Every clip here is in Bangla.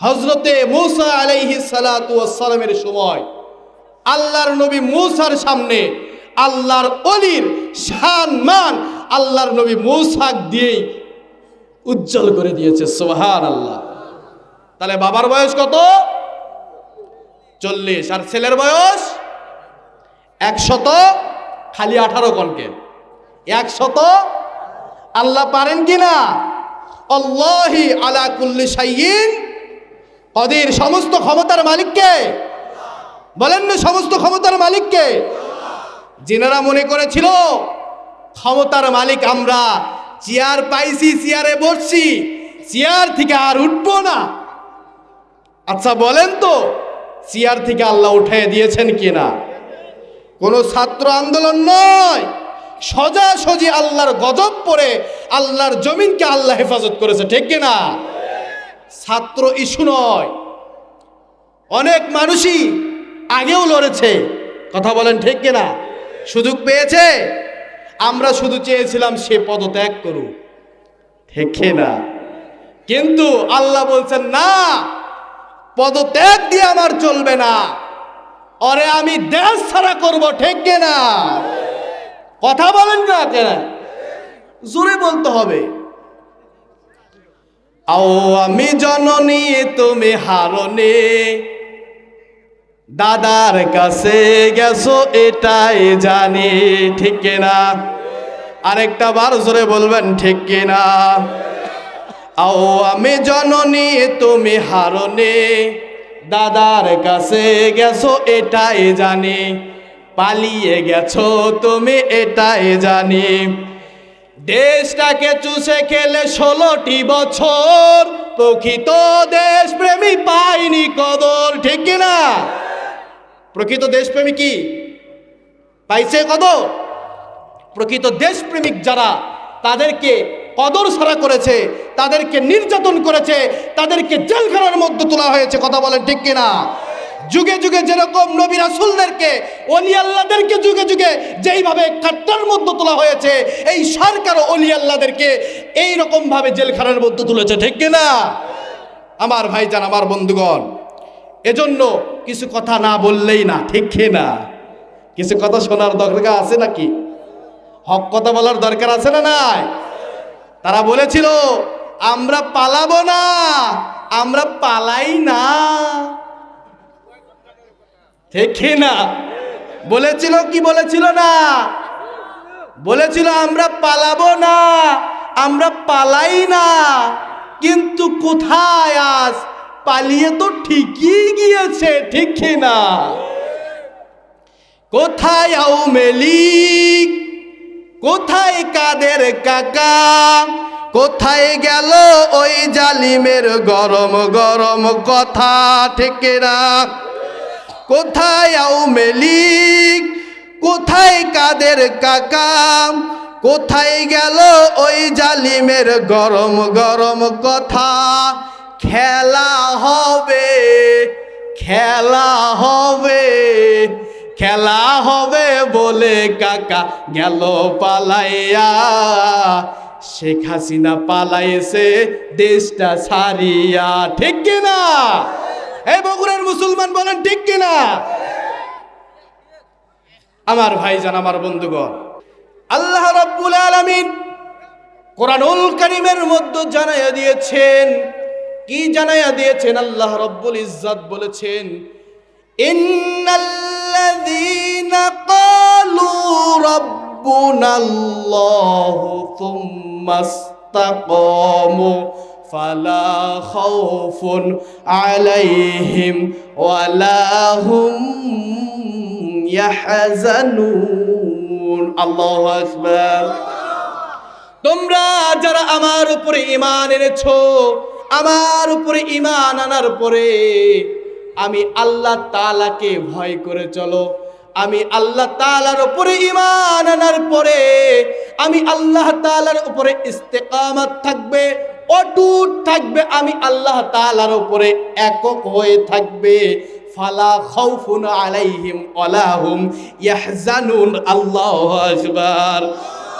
হজরতে মুসা আলাইহি সালামের সময় আল্লাহর নবী মুসার সামনে আল্লাহর অলির শান মান আল্লাহর নবী মুসাক দিয়েই উজ্জ্বল করে দিয়েছে সোহান আল্লাহ তাহলে বাবার বয়স কত? চল্লিশ। আর ছেলের বয়স? একশত? খালি আঠারো কনকে। একশত? আল্লাহ পারেন কি না? অল্লাহি আলা কুল্লি সাইয়িন কদির সমস্ত ক্ষমতার মালিককে? বলেন না সমস্ত ক্ষমতার মালিককে। যিনারা মনে করেছিল, ক্ষমতার মালিক আমরা, চেয়ার পাইছি, চেয়ারে বসছি, চেয়ার থেকে আর উঠব না। আচ্ছা বলেন তো, চেয়ার থেকে আল্লাহ উঠে দিয়েছেন কিনা? কোন ছাত্র আন্দোলন নয়। সোজাসুজি আল্লাহর গজব পরে আল্লাহর জমিনকে আল্লাহ হেফাজত করেছে, ঠিক কিনা? ছাত্র ইস্যু নয়। অনেক মানুষই আগেও লড়েছে। কথা বলেন ঠিক কিনা? সুযোগ পেয়েছে? আমরা শুধু চেয়েছিলাম সে পদত্যাগ করুক। ঠিক না কিন্তু আল্লাহ বলছেন, না, পদত্যাগ দিয়ে আমার চলবে না। অরে আমি দেশ ছাড়া করব, ঠিক না কথা বলেন না কেন? জোরে বলতে হবে। আও আমি জননী, তুমি হারনে দাদার কাছে গেছো, এটাই জানি, ঠিক কিনা? আরেকটা বার জোরে বলবেন, ঠিক কিনা? আও আমি জননী, তুমি হারনে দাদার কাছে গেছো, এটাই জানি। পালিয়ে গেছো, তুমি এটাই জানি। দেশটাকে চুষে খেলে ষোলোটি বছর। প্রকৃত দেশপ্রেমী পাইনি কদর, ঠিক কিনা প্রকৃত দেশপ্রেমী কি? পাইছে কদর? প্রকৃত দেশপ্রেমিক যারা, তাদেরকে কদর সারা করেছে, তাদেরকে নির্যাতন করেছে, তাদেরকে জেলখানার মধ্যে তোলা হয়েছে, কথা বলেন ঠিক কিনা যুগে যুগে যেরকম নবী রাসুলদেরকে অলি আল্লাহদেরকে যুগে যুগে যেইভাবে কাট্টার মধ্যে তোলা হয়েছে, এই সরকারও অলি আল্লাহদেরকে এইরকম ভাবে জেলখানার মধ্যে তুলেছে, ঠিক কিনা আমার ভাইজান, আমার বন্ধুগণ, এজন্য কিছু কথা না বললেই না, ঠিক না? কিছু কথা শোনার দরকার আছে নাকি? হক কথা বলার দরকার আছে না নাই? তারা বলেছিল, আমরা পালাবো না, আমরা পালাই না। ঠিক না। বলেছিল কি বলেছিল না? বলেছিল, আমরা পালাবো না, আমরা পালাই না। কিন্তু কোথায় আজ? পালিয়ে তো ঠিকই গিয়েছে, ঠিক না? কোথায় আও মেলিক কোথায় কাদের কাকা? কোথায় গেল ওই জালিমের গরম গরম কথা, ঠিক না? কোথায় আও মেলিক কোথায় কাদের কাকা? কোথায় গেল ওই জালিমের গরম গরম কথা? খেলা হবে খেলা হবে খেলা হবে বলে কাকা গেল পালাইয়া। শেখ হাসিনা পালাইছে, দেশটা ছাড়িয়া, ঠিক কিনা? এই বগুড়ার মুসলমান বলেন, ঠিক কিনা? আমার ভাইজান, আমার বন্ধুগণ, আল্লাহ রাব্বুল আলামিন কোরআনুল কারীমের মধ্যে জানাইয়া দিয়েছেন। কি জানাইয়া দিয়েছেন? আল্লাহ রব্বুল ইজ্জত বলেছেন, ইন্নাল্লাযীনা ক্বালু রাব্বুনাল্লাহু থুম্মা ফালা খাউফুন আলাইহিম ওয়ালা হুম ইয়াহজানুন আল্লাহু আকবার তোমরা যারা আমার উপরে ইমান এনেছো, আমার উপরে ইমান আনার পরে আমি আল্লাহ তালাকে ভয় করে চলো। আমি আল্লাহ তালার উপরে ইমান আনার পরে, আমি আল্লাহ তালার উপরে ইস্তেকামত থাকবে অটুট থাকবে, আমি আল্লাহ তালার উপরে একক হয়ে থাকবে। ফালা খাউফুন আলাইহিম ওয়ালাহুম ইয়াহজানুন, আল্লাহু আকবার।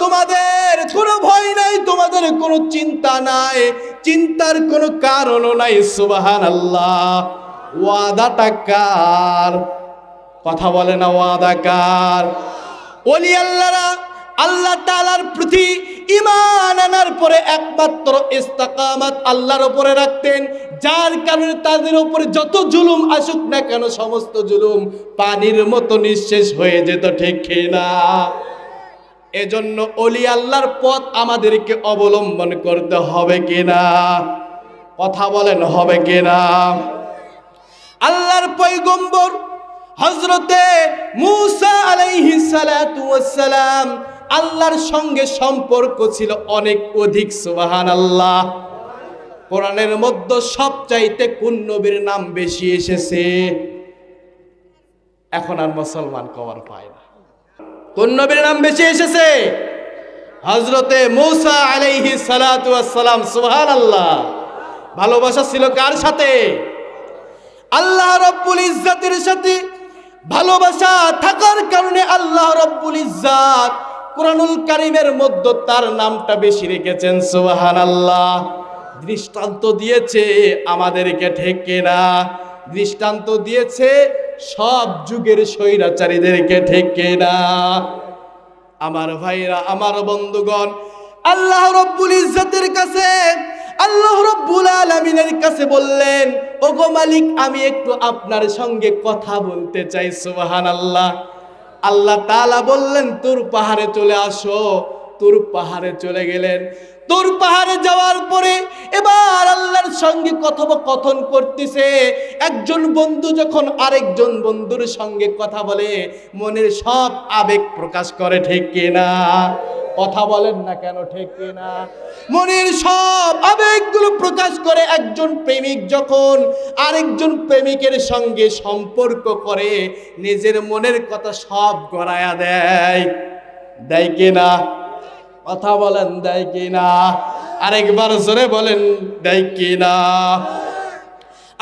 তোমাদের কোনো ভয় নাই, তোমাদের কোনো চিন্তা নাই, চিন্তার কোনো কারণও নাই সুবাহান আল্লাহ ওয়াদাটা কার কথা বলে না, ওয়াদা কার। ওলি আল্লাহরা আল্লাহ তাআলার প্রতি ইমান আনার পরে একমাত্র ইস্তাকামাত আল্লাহর উপরে রাখতেন, যার কারণে তাদের উপরে যত জুলুম আসুক না কেন সমস্ত জুলুম পানির মতো নিঃশেষ হয়ে যেত, ঠিক না এজন্য অলি আল্লাহর পথ আমাদেরকে অবলম্বন করতে হবে কিনা? কথা বলেন, হবে কিনা? আল্লাহর পয়গম্বর হজরতে মুসা আলাইহি সালাতু ওয়াসসালাম আল্লাহর সঙ্গে সম্পর্ক ছিল অনেক অধিক সুবাহান আল্লাহ কোরআনের মধ্যে সবচাইতে কোন নবীর নাম বেশি এসেছে? এখন আর মুসলমান কবর পায় না। কোন নবীর নাম বেশি এসেছে? হজরতে মৌসা আলাইহি ওয়াসসালাম সুবহান আল্লাহ ভালোবাসা ছিল কার সাথে? আল্লাহ রব্বুল ইজ্জাতের সাথে। ভালোবাসা থাকার কারণে আল্লাহ রব্বুল ইজ্জাত কোরআনুল কারিমের মধ্যে তার নামটা বেশি রেখেছেন সুবহান আল্লাহ দৃষ্টান্ত দিয়েছে আমাদেরকে, ঠেকে না দৃষ্টান্ত দিয়েছে সব যুগের স্বৈরাচারীদেরকে, ঠেকে না আমার ভাইরা, আমার বন্ধুগণ, আল্লাহ রব্বুল ইজ্জতের কাছে, আল্লাহ রব্বুল আলামিনের কাছে বললেন, ওগো মালিক, আমি একটু আপনার সঙ্গে কথা বলতে চাই, সুবহানাল্লাহ। আল্লাহ তাআলা বললেন, তোর পাহাড়ে চলে আসো। তোর পাহাড়ে চলে গেলেন। তোর পাহাড়ে যাওয়ার পরে এবার আল্লাহর সঙ্গে কথোপকথন করতেছে। একজন বন্ধু যখন আরেকজন বন্ধুর সঙ্গে কথা বলে, মনের সব আবেগ প্রকাশ করে, ঠিক কিনা? কথা বলেন না কেন, ঠিক না মনের সব আবেগগুলো প্রকাশ করে একজন প্রেমিক যখন আরেকজন প্রেমিকের সঙ্গে সম্পর্ক করে, নিজের মনের কথা সব গড়ায়া দেয়। দেয় কিনা? কথা বলেন, দেয় কিনা? আরেকবার জোরে বলেন, দেয় কিনা?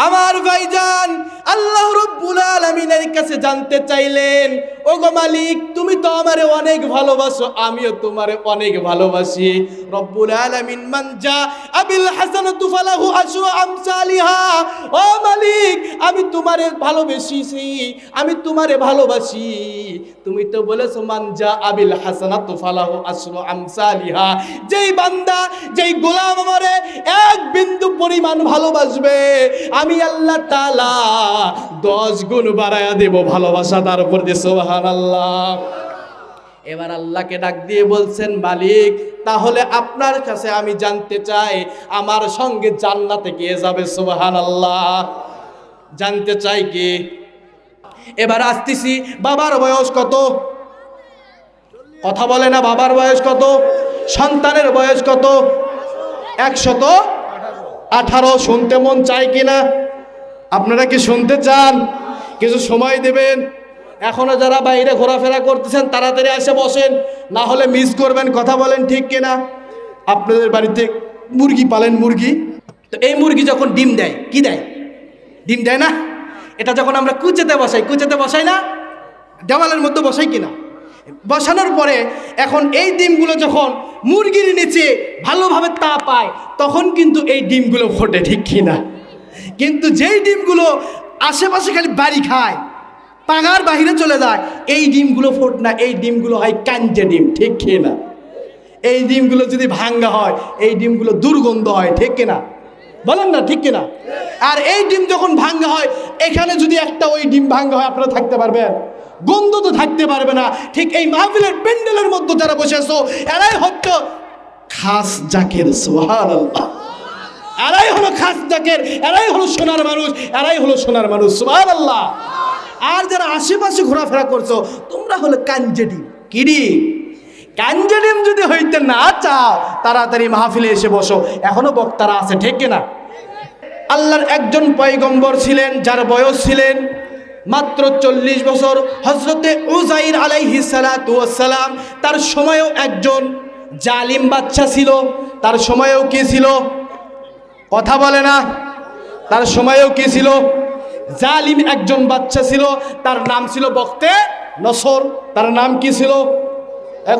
আমার ভাইজান, আল্লাহ রব্বুল আলামিনের কাছে জানতে চাইলেন ও গো মালিক, তুমি তো আমারে অনেক ভালোবাসো, আমিও তোমারে অনেক ভালোবাসি। রব্বুল আলামিন মানজা আবিল হাসানাতু ফালাহু আশরু আমসালিহা। ও মালিক, আমি তোমারে ভালোবেসেছি, আমি তোমারে ভালোবাসি। তুমি তো বলেছ মানজা আবিল হাসানাতু ফালাহু আশরু আমসালিহা। যেই বান্দা, যেই গোলাম আমারে এক বিন্দু পরিমাণ ভালোবাসবে, আমি আল্লাহ তালা দশ গুণ বাড়ায়া দেব ভালোবাসা তার উপর দিয়ে সোহান আল্লাহ এবার আল্লাহকে ডাক দিয়ে বলছেন, মালিক, তাহলে আপনার কাছে আমি জানতে চাই, আমার সঙ্গে জান্নাতে কে যাবে সোহান আল্লাহ জানতে চাই কি? এবার আসতেছি, বাবার বয়স কত? কথা বলে না, বাবার বয়স কত? সন্তানের বয়স কত? একশত আঠারো। শুনতে মন চায় কিনা? আপনারা কি শুনতে চান? কিছু সময় দেবেন? এখনও যারা বাইরে ঘোরাফেরা করতেছেন, তাড়াতাড়ি এসে বসেন। না হলে মিস করবেন, কথা বলেন ঠিক কিনা? আপনাদের বাড়িতে মুরগি পালেন মুরগি? তো এই মুরগি যখন ডিম দেয়, কি দেয়? ডিম দেয় না? এটা যখন আমরা কুচেতে বসাই কুচেতে বসাই না? দেওয়ালের মধ্যে বসাই কিনা? বসানোর পরে এখন এই ডিমগুলো যখন মুরগির নিচে ভালোভাবে তা পায়, তখন কিন্তু এই ডিমগুলো ফোটে ঠিক কিনা? কিন্তু যেই ডিমগুলো আশেপাশে খালি বাড়ি খায় পাগার বাহিরে চলে যায়, এই ডিমগুলো ফোট না, এই ডিমগুলো হয় কাঞ্চে ডিম, ঠিক খেয়ে না? এই ডিমগুলো যদি ভাঙ্গা হয়, এই ডিমগুলো দুর্গন্ধ হয়, ঠিক কিনা বলেন না, ঠিক কিনা আর এই ডিম যখন ভাঙ্গা হয়, এখানে যদি একটা ওই ডিম ভাঙ্গা হয়, আপনারা থাকতে পারবেন। গন্ধ তো থাকতে পারবে না। ঠিক এই মাহফিলের প্যান্ডেলের মধ্যে যারা বসে আছো, এরাই হচ্ছে খাস জাকের সোহান এরাই হলো খাস জাকের, এরাই হলো সোনার মানুষ, এরাই হলো সোনার মানুষ সোহান আল্লাহ আর যারা আশেপাশে ঘোরাফেরা করছ, তোমরা হলো কাঞ্জেডি কিরি কাঞ্জেডিম যদি হইতে না চাও, তাড়াতাড়ি মাহফিলে এসে বসো। এখনও বক্তারা আছে, ঠিক না আল্লাহর একজন পয়গম্বর ছিলেন, যার বয়স ছিলেন মাত্র চল্লিশ বছর। হজরতে উজাইর আলাইহি সালাম তার সময়েও একজন জালিম বাচ্চা ছিল। তার সময়েও কি ছিল? কথা বলে না। তার সময়েও কি ছিল? জালিম একজন বাচ্চা ছিল, তার নাম ছিল বক্তে নসর। তার নাম কি ছিল?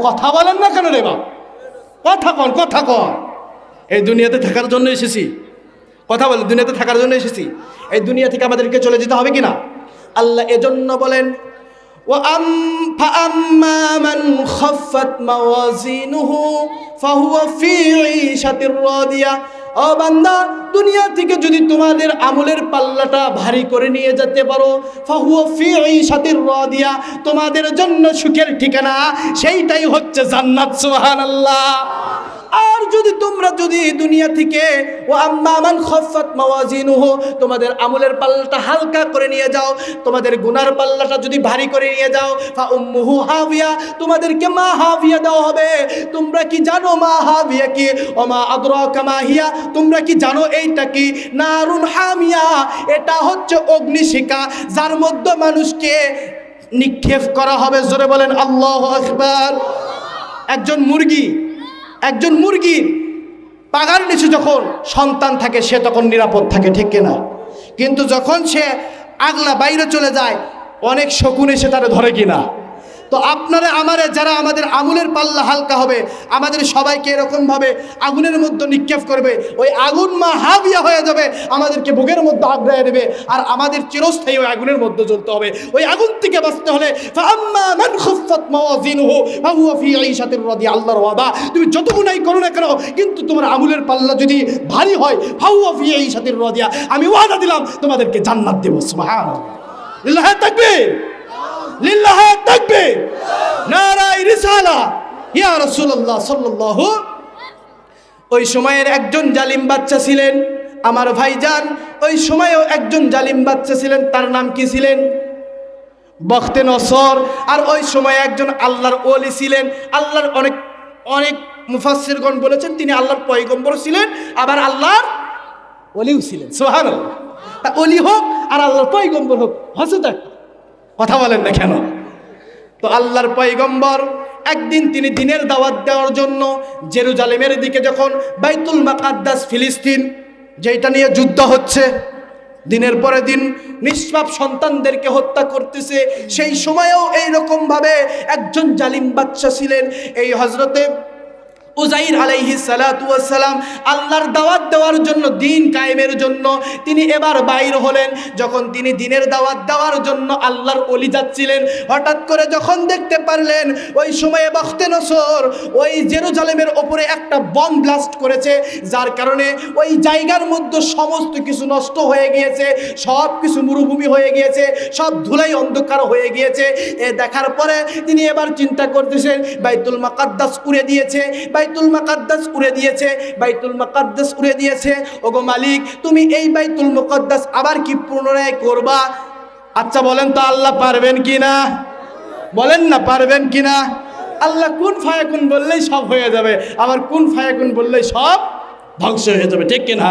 কথা বলেন না কেন রে বাপ? কথা কন কথা কন। এই দুনিয়াতে থাকার জন্য এসেছি। কথা বলেন দুনিয়াতে থাকার জন্য এসেছি। এই দুনিয়া থেকে আমাদেরকে চলে যেতে হবে কি না আল্লাহ এজন্য বলেন ও ও বান্দা, দুনিয়া থেকে যদি তোমাদের আমলের পাল্লাটা ভারী করে নিয়ে যেতে পারো, ফাহুয়া ফি ঈশাতির রাদিয়া, তোমাদের জন্য সুখের ঠিকানা সেইটাই হচ্ছে জান্নাত, সুবহানাল্লাহ। আর যদি তোমরা যদি দুনিয়া থেকে, ও আম্মামান খফাত মাওয়াজিনুহু তোমাদের আমলের পাল্লাটা হালকা করে নিয়ে যাও, তোমাদের গুনার পাল্লাটা যদি ভারী করে নিয়ে যাও, ফা উম্মুহু হাবিয়া তোমাদেরকে মা হাবিয়া দেওয়া হবে। তোমরা কি জানো মা হাবিয়া কি? ও মা আদরাকা মা হিয়া তোমরা কি জানো এইটা কি? নারুন হামিয়া এটা হচ্ছে অগ্নিশিখা, যার মধ্যে মানুষকে নিক্ষেপ করা হবে। জোরে বলেন, আল্লাহ আকবার একজন মুরগি একজন মুরগির পাগার নিচে যখন সন্তান থাকে, সে তখন নিরাপদ থাকে, ঠিক কিনা? কিন্তু যখন সে আগলা বাইরে চলে যায়, অনেক শকুন এসে তারা ধরে কিনা? তো আপনারা আমারে, যারা আমাদের আগুনের পাল্লা হালকা হবে, আমাদের সবাইকে এরকমভাবে আগুনের মধ্যে নিক্ষেপ করবে, ওই আগুন মা হাবিয়া হয়ে যাবে, আমাদেরকে বুকের মধ্যে আগ্রায় নেবে আর আমাদের চিরস্থায়ী ওই আগুনের মধ্যে জ্বলতে হবে। ওই আগুন থেকে বাঁচতে হলে তুমি যত গুনাই করো না কেন, কিন্তু তোমার আমলের পাল্লা যদি ভারী হয়, ফাহুয়া ফি ঈশাতির রাদিয়া, আমি ওয়াদা দিলাম, তোমাদেরকে জান্নাত দেব, সুবহানাল্লাহ। লিল্লাহ লিল্লাহ তাকবীর। নারায়ে রিসালা। ইয়া রাসূলুল্লাহ সাল্লাল্লাহু। ওই সময়ের একজন জালিম বাচ্চা ছিলেন, আমার ভাইজান। ওই সময়েও একজন জালিম বাচ্চা ছিলেন, তার নাম কি ছিলেন? বখতে নসর। আর ওই সময় একজন আল্লাহর ওলি ছিলেন। আল্লাহর অনেক অনেক মুফাসসিরগণ বলেছেন, তিনি আল্লাহর পয়গম্বর ছিলেন, আবার আল্লাহর অলিও ছিলেন। সোহান তা অলি হোক আর আল্লাহর পয়গম্বর হোক হসত কথা বলেন না কেন? তো আল্লাহর পয়গম্বর একদিন তিনি দিনের দাওয়াত দেওয়ার জন্য জেরুজালেমের দিকে যখন বাইতুল মাকাদ্দাস, ফিলিস্তিন যেটা নিয়ে যুদ্ধ হচ্ছে, দিনের পরে দিন নিষ্পাপ সন্তানদেরকে হত্যা করতেছে, সেই সময়েও এইরকমভাবে একজন জালিম বাচ্চা ছিলেন। এই হজরতে উজাইর আলাইহি সালাম আল্লাহর দাওয়াত দেওয়ার জন্য, দিন কায়েমের জন্য তিনি এবার বাইর হলেন। যখন তিনি দিনের দাওয়াত দেওয়ার জন্য আল্লাহর অলি যাচ্ছিলেন, হঠাৎ করে যখন দেখতে পারলেন, ওই সময়ে বখতে নসর, ওই জেরুজালেমের ওপরে একটা বম ব্লাস্ট করেছে, যার কারণে ওই জায়গার মধ্যে সমস্ত কিছু নষ্ট হয়ে গিয়েছে, সব কিছু মরুভূমি হয়ে গিয়েছে, সব ধুলাই অন্ধকার হয়ে গিয়েছে। এ দেখার পরে তিনি এবার চিন্তা করতেছেন, বাইতুল মাকাদ্দাস উড়ে দিয়েছে বাইতুল মাকাদ্দাস উড়ে দিয়েছে, বাইতুল মাকাদ্দাস উড়ে দিয়েছে। ওগো মালিক, তুমি এই বাইতুল মুকদ্দাস আবার কি পুনরায় করবা? আচ্ছা বলেন তো আল্লাহ পারবেন কি না বলেন না পারবেন কি না আল্লাহ কোন ফায়াকুন বললেই সব হয়ে যাবে, আবার কোন ফায়াকুন বললেই সব ধ্বংস হয়ে যাবে, ঠিক কিনা?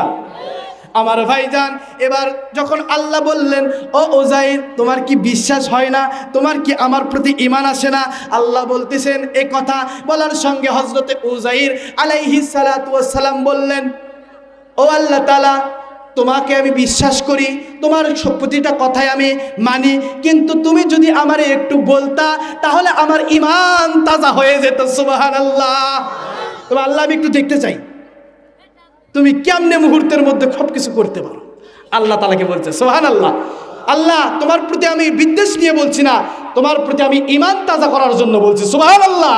আমার ভাইজান, এবার যখন আল্লাহ বললেন, ও ওজাইর তোমার কি বিশ্বাস হয় না? তোমার কি আমার প্রতি ইমান আসে না? আল্লাহ বলতেছেন, এ কথা বলার সঙ্গে হজরতে ওজাইর আলাইহি সালাম বললেন, ও আল্লাহ তালা তোমাকে আমি বিশ্বাস করি, তোমার প্রতিটা কথাই আমি মানি, কিন্তু তুমি যদি আমারে একটু বলতা, তাহলে আমার ইমান তাজা হয়ে যেত সুবাহান আল্লাহ তবে আল্লাহ, আমি একটু দেখতে চাই। তুমি কেমনে মুহূর্তের মধ্যে সব কিছু করতে পারো? আল্লাহ তালাকে বলছে সোহান আল্লাহ আল্লাহ তোমার প্রতি আমি বিদ্বেষ নিয়ে বলছি না। তোমার প্রতি আমি ইমান তাজা করার জন্য বলছি সোহান আল্লাহ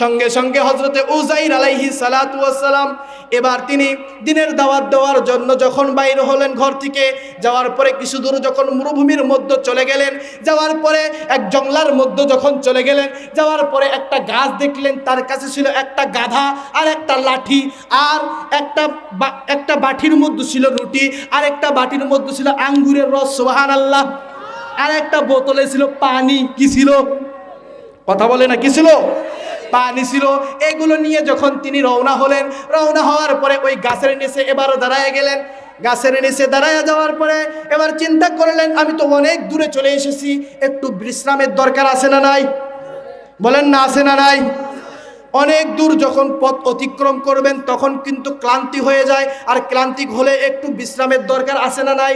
সঙ্গে সঙ্গে হজরতে উজাইর আলাইহি সালাম এবার তিনি দিনের দাওয়াত দেওয়ার জন্য যখন বাইর হলেন ঘর থেকে, যাওয়ার পরে কিছু দূর যখন মরুভূমির মধ্যে চলে গেলেন, যাওয়ার পরে এক জংলার মধ্যে যখন চলে গেলেন, যাওয়ার পরে একটা গাছ দেখলেন, তার কাছে ছিল একটা গাধা আর একটা লাঠি আর একটা একটা বাটির মধ্যে ছিল রুটি আর একটা বাটির মধ্যে ছিল আঙ্গুরের রস সোহান আল্লাহ আর একটা বোতলে ছিল পানি, কি ছিল? কথা বলে না, কি ছিল? পানি ছিল এগুলো নিয়ে যখন তিনি রওনা হলেন, রওনা হওয়ার পরে ওই গাছের নিচে এবারও দাঁড়ায় গেলেন। গাছের নিচে দাঁড়ায় যাওয়ার পরে এবার চিন্তা করলেন, আমি তো অনেক দূরে চলে এসেছি, একটু বিশ্রামের দরকার আছে না নাই? বলেন, না আছে না নাই। অনেক দূর যখন পথ অতিক্রম করবেন, তখন কিন্তু ক্লান্তি হয়ে যায়, আর ক্লান্তি হলে একটু বিশ্রামের দরকার আছে না নাই?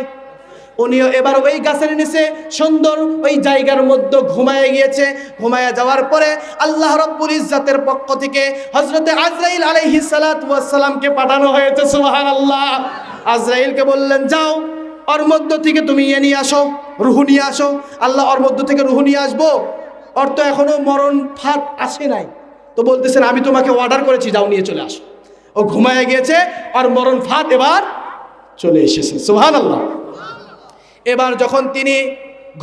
উনিও এবার ওই গাছের নিচে সুন্দর ওই জায়গার মধ্যে ঘুমায় গিয়েছে। ঘুমায় যাওয়ার পরে আল্লাহ রব্বুল ইজ্জাতের পক্ষ থেকে হজরতে আজরাইল আলাইহিস সালাতু ওয়াস সালামকে পাঠানো হয়েছে, সুবহানাল্লাহ। আজরাইলকে বললেন, যাও, ওর মধ্য থেকে তুমি ইয়ে নিয়ে আসো, রুহু নিয়ে আসো। আল্লাহ ওর মধ্য থেকে রুহু নিয়ে আসব। ওর তো এখনও মরণ ফাট আসে নাই। তো বলতেছেন, আমি তোমাকে অর্ডার করেছি, যাও নিয়ে চলে আসো। ও ঘুমায় গিয়েছে আর মরণ ফাট এবার চলে এসেছে, সুবহানাল্লাহ। এবার যখন তিনি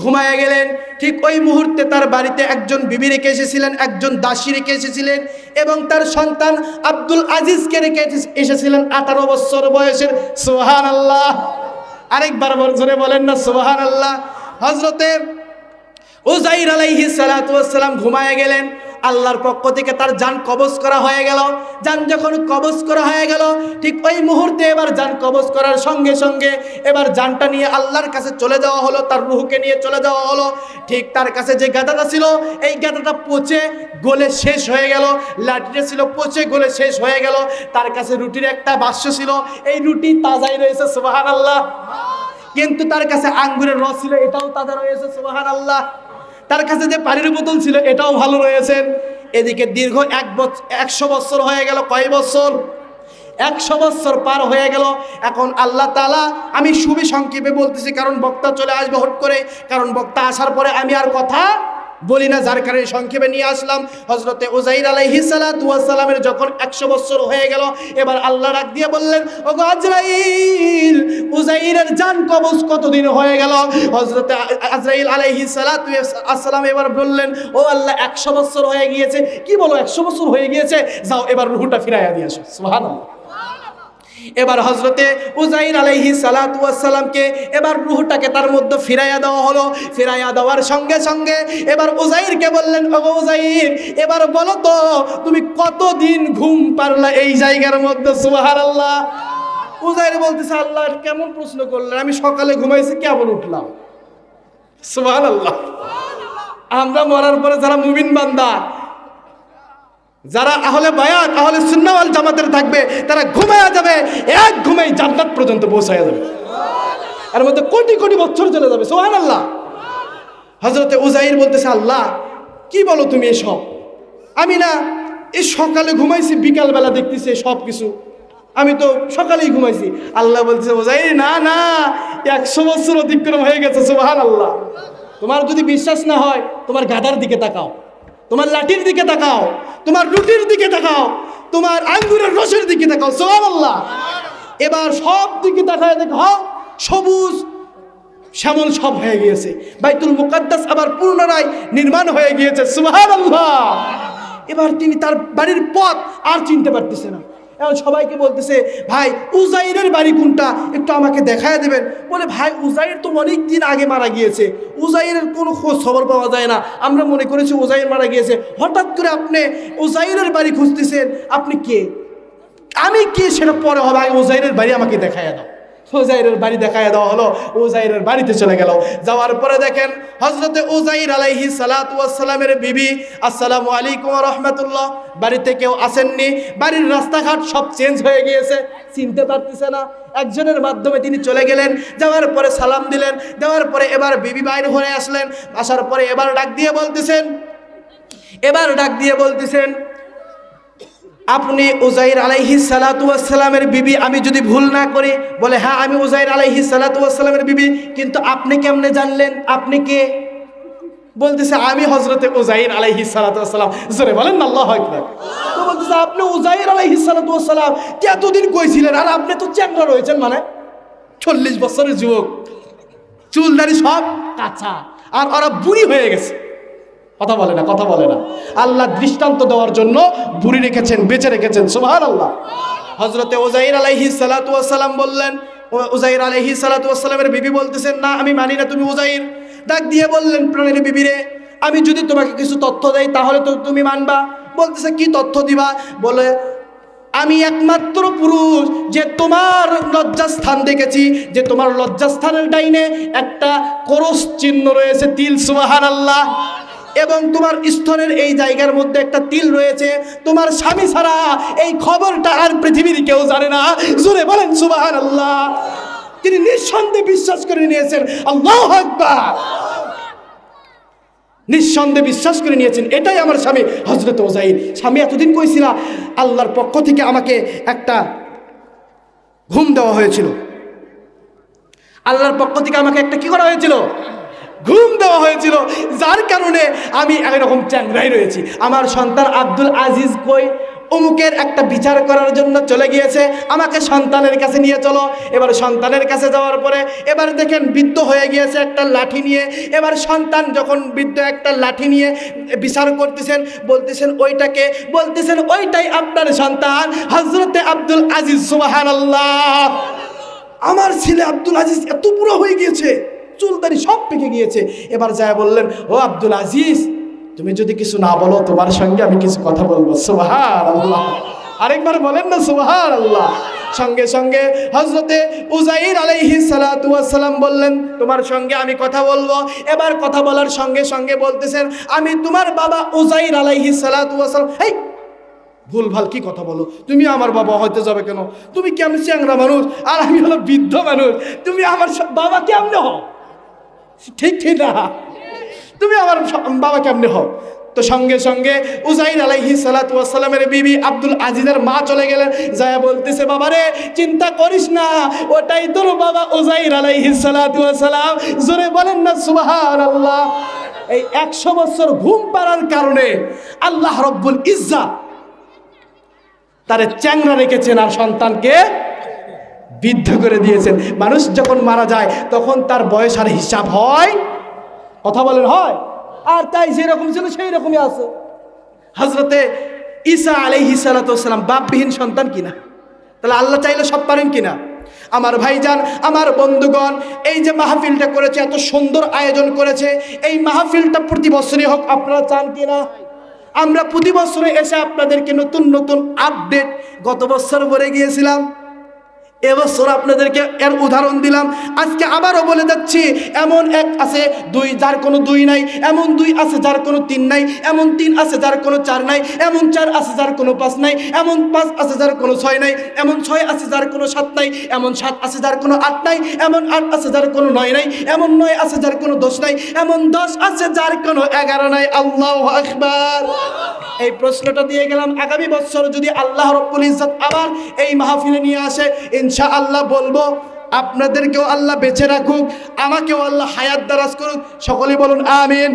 ঘুমায় গেলেন, ঠিক ওই মুহূর্তে তার বাড়িতে একজন বিবি রেখে এসেছিলেন, একজন দাসী রেখে এসেছিলেন এবং তার সন্তান আব্দুল আজিজকে রেখে এসেছিলেন আঠারো বছর বয়সের সোহান আল্লাহ আরেকবার জোরে বলেন না সোহান আল্লাহ হজরতে উজাইর আলাইহি সালাম ঘুমায় গেলেন। আল্লাহর পক্ষ থেকে তার যান কবজ করা হয়ে গেল। যান যখন কবজ করা হয়ে গেল, ঠিক ওই মুহূর্তে এবার যান কবজ করার সঙ্গে সঙ্গে এবার যানটা নিয়ে আল্লাহর কাছে চলে যাওয়া হলো, তার রুহকে নিয়ে চলে যাওয়া হলো। ঠিক তার কাছে যে গাদাটা ছিল, এই গাদাটা পচে গলে শেষ হয়ে গেল। লাঠিটা ছিল পচে গলে শেষ হয়ে গেল। তার কাছে রুটির একটা বাস্য ছিল, এই রুটি তাজাই রয়েছে সুবাহান আল্লাহ কিন্তু তার কাছে আঙ্গুরের রস ছিল, এটাও তাজা রয়েছে সুবাহান আল্লাহ তার কাছে যে পানির বোতল ছিল, এটাও ভালো রয়েছে। এদিকে দীর্ঘ এক বছর একশো বছর হয়ে গেল, কয় বছর একশো বছর পার হয়ে গেল। এখন আল্লাহ তালা আমি সুবি সংক্ষেপে বলতেছি, কারণ বক্তা চলে আসবে হট করে। কারণ বক্তা আসার পরে আমি আর কথা বলি না, যার কারণে সংক্ষেপে নিয়ে আসলাম। হজরতে ওজাইর আলাইহি সালামের যখন একশো বছর হয়ে গেল, এবার আল্লাহ ডাক দিয়ে বললেন ও গো আজরাইল উজাইরের যান কবজ কতদিন হয়ে গেল? হজরতে আজরাইল আলাইহি আসসালাম এবার বললেন, ও আল্লাহ, একশো বছর হয়ে গিয়েছে। কি বলো, একশো বছর হয়ে গিয়েছে? যাও, এবার রুহুটা ফিরাইয়া দিয়ে আসো। সুবহানাল্লাহ। এবার হজরতে উজাইর আলাইহি সালাতামকে এবার রুহটাকে তার মধ্যে ফিরাইয়া দেওয়া হলো। ফিরাইয়া দেওয়ার সঙ্গে সঙ্গে এবার উজাইরকে বললেন, ওগো উজাইর এবার বলো তো, তুমি কতদিন ঘুম পারলা এই জায়গার মধ্যে? সুবাহার আল্লাহ উজাইর বলতেছে, আল্লাহ, কেমন প্রশ্ন করলেন? আমি সকালে ঘুমাইছি, কেমন উঠলাম? সুবাহার আল্লাহ আমরা মরার পরে যারা মুমিন বান্দা যারা আহলে বায়াত, আহলে সুন্নাওয়াল জামাতের থাকবে, তারা ঘুমায়া যাবে, এক ঘুমেই জান্নাত পর্যন্ত পৌঁছায়া যাবে। এর মধ্যে কোটি কোটি বছর চলে যাবে সোহান আল্লাহ হজরতে উজাইর বলতেছে, আল্লাহ, কি বলো তুমি এসব? আমি না এই সকালে ঘুমাইছি, বিকালবেলা দেখতেছি সব কিছু। আমি তো সকালেই ঘুমাইছি। আল্লাহ বলছে ওজাই না না, একশো বছর অতিক্রম হয়ে গেছে সোহান আল্লাহ তোমার যদি বিশ্বাস না হয়, তোমার গাদার দিকে তাকাও। তোমার লাঠির দিকে তাকাও, তোমার রুটির দিকে তাকাও, তোমার আঙ্গুরের রসের দিকে তাকাও সোহান আল্লাহ এবার সব দিকে তাকায় দেখাও সবুজ শ্যামল সব হয়ে গিয়েছে। বাইতুল মুকাদ্দাস আবার পুনরায় নির্মাণ হয়ে গিয়েছে, সুবহানাল্লাহ। এবার তিনি তার বাড়ির পথ আর চিনতে পারতেছে না। এখন সবাইকে বলতেছে, ভাই, উজাইরের বাড়ি কোনটা? একটু আমাকে দেখায় দেবেন। বলে, ভাই, উজাইর তো অনেক দিন আগে মারা গিয়েছে। উজাইরের কোনো খোঁজ খবর পাওয়া যায় না। আমরা মনে করেছি উজাইর মারা গিয়েছে। হঠাৎ করে আপনি উজাইরের বাড়ি খুঁজতেছেন, আপনি কে? আমি কে সেটা পরে হবে। আগে উজাইরের বাড়ি আমাকে দেখায় দাও। ওজাইরের বাড়ি দেখাইয়া দেওয়া হলো ওজাইরের বাড়িতে চলে গেল। যাওয়ার পরে দেখেন হজরতে ওজাইর আলাইহি সালাতামের বিবি, আসসালামু আলাইকুম রহমতুল্লাহ, বাড়িতে কেউ আসেননি। বাড়ির রাস্তাঘাট সব চেঞ্জ হয়ে গিয়েছে, চিনতে পারতেছে না। একজনের মাধ্যমে তিনি চলে গেলেন, যাওয়ার পরে সালাম দিলেন দেওয়ার পরে এবার বিবি বাইরে হয়ে আসলেন, আসার পরে এবার ডাক দিয়ে বলতেছেন, এবার ডাক দিয়ে বলতেছেন আপনি উজাইর আলাইহি সালাতামের বিবি, আমি যদি ভুল না করি, বলে হ্যাঁ আমি উজাইর আলাইহি সালাতামের বিবি, কিন্তু আপনি কেমনে জানলেন? আপনি কে? বলতেছে, আমি হজরতে উজাইর আলাইহি সালাতাম জোরে বলেন আল্লাহ আকবার। তো বলতেছে, আপনি উজাইর আলাইহি সালাতাম এতদিন কইছিলেন, আর আপনি তো চ্যাংরা রয়েছেন মানে চল্লিশ বছরের যুবক। চুলদারি সব কাঁচা, আর ওরা বুড়ি হয়ে গেছে। কথা বলে না, কথা বলে না। আল্লাহ দৃষ্টান্ত দেওয়ার জন্য বুড়ি রেখেছেন, বেঁচে রেখেছেন সুবহান আল্লাহ হজরতে ওজাইর আলাইহি সালাতাম বললেন উজাইর আলাইহি সালাতামের বিবি বলতেছেন, না, আমি মানি না তুমি উজাইর ডাক দিয়ে বললেন প্রাণের বিবিরে, আমি যদি তোমাকে কিছু তথ্য দেই, তাহলে তো তুমি মানবা। বলতেছে, কি তথ্য দিবা? বলে, আমি একমাত্র পুরুষ যে তোমার লজ্জাস্থান দেখেছি, যে তোমার লজ্জাস্থানের ডাইনে একটা করস চিহ্ন রয়েছে তিল সুবাহান আল্লাহ এবং তোমার স্তনের এই জায়গার মধ্যে একটা তিল রয়েছে, তোমার স্বামী ছাড়া এই খবরটা আর পৃথিবীর কেউ জানে না। জোরে বলেন সুবাহান আল্লাহ তিনি নিঃসন্দেহে বিশ্বাস করে নিয়েছেন, আল্লাহ নিঃসন্দেহে বিশ্বাস করে নিয়েছেন, এটাই আমার স্বামী হজরত ওজাইর স্বামী এতদিন কইছিল, আল্লাহর পক্ষ থেকে আমাকে একটা ঘুম দেওয়া হয়েছিল। আল্লাহর পক্ষ থেকে আমাকে একটা কি করা হয়েছিল? ঘুম দেওয়া হয়েছিল। যার কারণে আমি একরকম চ্যাংরাই রয়েছি। আমার সন্তান আব্দুল আজিজ কই? অমুকের একটা বিচার করার জন্য চলে গিয়েছে। আমাকে সন্তানের কাছে নিয়ে চলো। এবার সন্তানের কাছে যাওয়ার পরে এবার দেখেন বৃদ্ধ হয়ে গিয়েছে একটা লাঠি নিয়ে। এবার সন্তান যখন বৃদ্ধ একটা লাঠি নিয়ে বিচার করতেছেন, বলতেছেন ওইটাকে, বলতেছেন ওইটাই আপনার সন্তান হজরতে আব্দুল আজিজ সুবাহান আল্লাহ আমার ছেলে আব্দুল আজিজ এত বুড়ো হয়ে গিয়েছে। চুলদারি সব পেকে গিয়েছে। এবার যায় বললেন, ও আব্দুল আজিজ, তুমি যদি কিছু না বলো, তোমার সঙ্গে আমি কিছু কথা বলব। সুবাহার আল্লাহ আরেকবার বলেন না সোহার আল্লাহ সঙ্গে সঙ্গে হজরতে উজাইর আলাইহি সালাম বললেন, তোমার সঙ্গে আমি কথা বলব। এবার কথা বলার সঙ্গে সঙ্গে বলতেছেন, আমি তোমার বাবা উজাইর আলাইহি সালাম এই ভুল ভালো কি কথা বলো? তুমি আমার বাবা হইতে যাবে কেন? তুমি কেমন চ্যাংরা মানুষ? আর আমি হলো বৃদ্ধ মানুষ। তুমি আমার বাবা কেমনে হও ঠিক ঠিক না। তুমি আমার বাবা কেমনে হও? তো সঙ্গে সঙ্গে উজাইর আলাইহি সালামের বিবি আব্দুল আজিজের মা চলে গেলেন। যায় বলতেছে বাবারে চিন্তা করিস না। ওটাই তোর বাবা উজাইর আলাইহি সালাম জোরে বলেন না সুবহান আল্লাহ এই একশো বছর ঘুম পাড়ার কারণে আল্লাহ রব্বুল ইজ্জা তারে চ্যাংরা রেখেছেন আর সন্তানকে বিদ্ধ করে দিয়েছেন। মানুষ যখন মারা যায়, তখন তার বয়স আর হিসাব হয়? কথা বলেন, হয়? আর তাই যেরকম ছিল সেই রকমই আছে। হজরতে ঈসা আলাইহি সালাতাম বাপবিহীন সন্তান কিনা? তাহলে আল্লাহ চাইলে সব পারেন কিনা? আমার ভাইজান, আমার বন্ধুগণ, এই যে মাহফিলটা করেছে, এত সুন্দর আয়োজন করেছে, এই মাহফিলটা প্রতি বছরই হোক, আপনারা চান কিনা? আমরা প্রতি বছরে এসে আপনাদেরকে নতুন নতুন আপডেট গত বছর বলে গিয়েছিলাম। এবছর আপনাদেরকে এর উদাহরণ দিলাম আজকে আবারও বলে যাচ্ছি এমন এক আছে দুই যার কোনো দুই নাই এমন দুই আছে যার কোনো তিন নাই এমন তিন আছে যার কোনো চার নাই এমন চার আছে যার কোনো পাঁচ নাই এমন পাঁচ আছে যার কোনো ছয় নাই এমন ছয় আছে যার কোনো সাত নাই এমন সাত আছে যার কোনো আট নাই এমন আট আছে যার কোনো নয় নাই এমন নয় আছে যার কোনো দশ নাই এমন দশ আছে যার কোনো এগারো নাই আল্লাহ আকবার এই প্রশ্নটা দিয়ে গেলাম আগামী বছর যদি আল্লাহ রব্বুল ইজ্জত আবার এই মাহফিলে নিয়ে আসে ইনশা আল্লাহ বলব, আপনাদেরকেও আল্লাহ বেঁচে রাখুক, আমাকেও আল্লাহ হায়াত দারাজ করুক। সকলেই বলুন, আমিন।